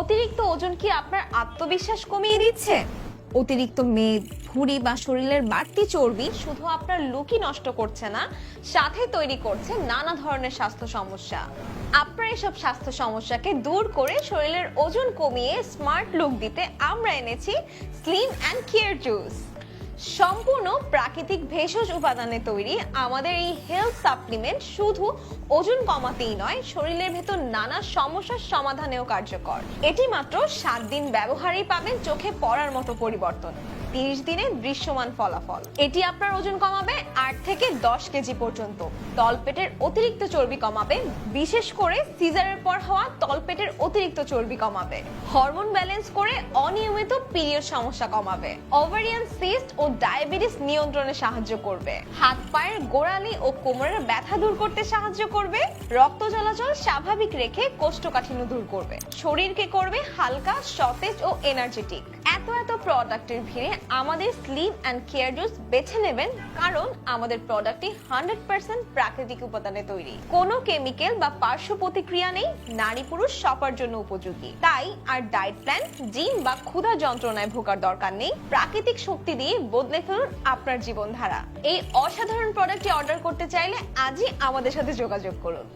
অতিরিক্ত ওজন কি আপনার আত্মবিশ্বাস কমিয়ে দিচ্ছে? অতিরিক্ত মেদ, ভুঁড়ি বা শরীরের বাড়তি চর্বি শুধু আপনার লুকই নষ্ট করছে না, সাথে তৈরি করছে নানা ধরনের স্বাস্থ্য সমস্যা। আপনার এসব স্বাস্থ্য সমস্যাকে দূর করে শরীরের ওজন কমিয়ে স্মার্ট লুক দিতে আমরা এনেছি স্লিম অ্যান্ড কেয়ার জুস সম্পূর্ণ প্রাকৃতিক ভেষজ উপাদানে তৈরি। আমাদের এই হেলথ সাপ্লিমেন্ট শুধু ওজন কমাতেই নয়, শরীরের ভেতর নানা সমস্যার সমাধানেও কার্যকর। এটি মাত্র সাত দিন ব্যবহারেই পাবেন, চোখে পড়ার মতো পরিবর্তন। তিরিশ দিনে দৃশ্যমান ফলাফল। এটি আপনার ওজন কমাবে আট থেকে দশ কেজি পর্যন্ত। তলপেটের অতিরিক্ত চর্বি কমাবে, বিশেষ করে সিজারের পর হওয়া তলপেটের অতিরিক্ত চর্বি কমাবে। হরমোন ব্যালেন্স করে অনিয়মিত পিরিয়ড সমস্যা কমাবে। ওভারিয়ান সিস্ট ও ডায়াবেটিস নিয়ন্ত্রণে সাহায্য করবে। হাত, পায়ের গোড়ালি ও কোমরের ব্যথা দূর করতে সাহায্য করবে। রক্ত চলাচল স্বাভাবিক রেখে কোষ্ঠকাঠিন্য দূর করবে। শরীরকে করবে হালকা, সতেজ ও এনার্জেটিক এত এত প্রোডাক্টের ভিড়ে আমাদের স্লিপ অ্যান্ড কেয়ার জুস বেছে নেবেন কারণ আমাদের প্রোডাক্টটি হান্ড্রেড পার্সেন্ট প্রাকৃতিক উপাদানে তৈরি। কোনো কেমিক্যাল বা পার্শ্ব প্রতিক্রিয়া নেই, নারী পুরুষ সবার জন্য উপযোগী। তাই আর ডায়েট প্ল্যান জিম বা ক্ষুধা যন্ত্রণায় ভোগার দরকার নেই। প্রাকৃতিক শক্তি দিয়ে বদলে ফেলুন আপনার জীবনধারা। এই অসাধারণ প্রোডাক্টটি অর্ডার করতে চাইলে আজই আমাদের সাথে যোগাযোগ করুন।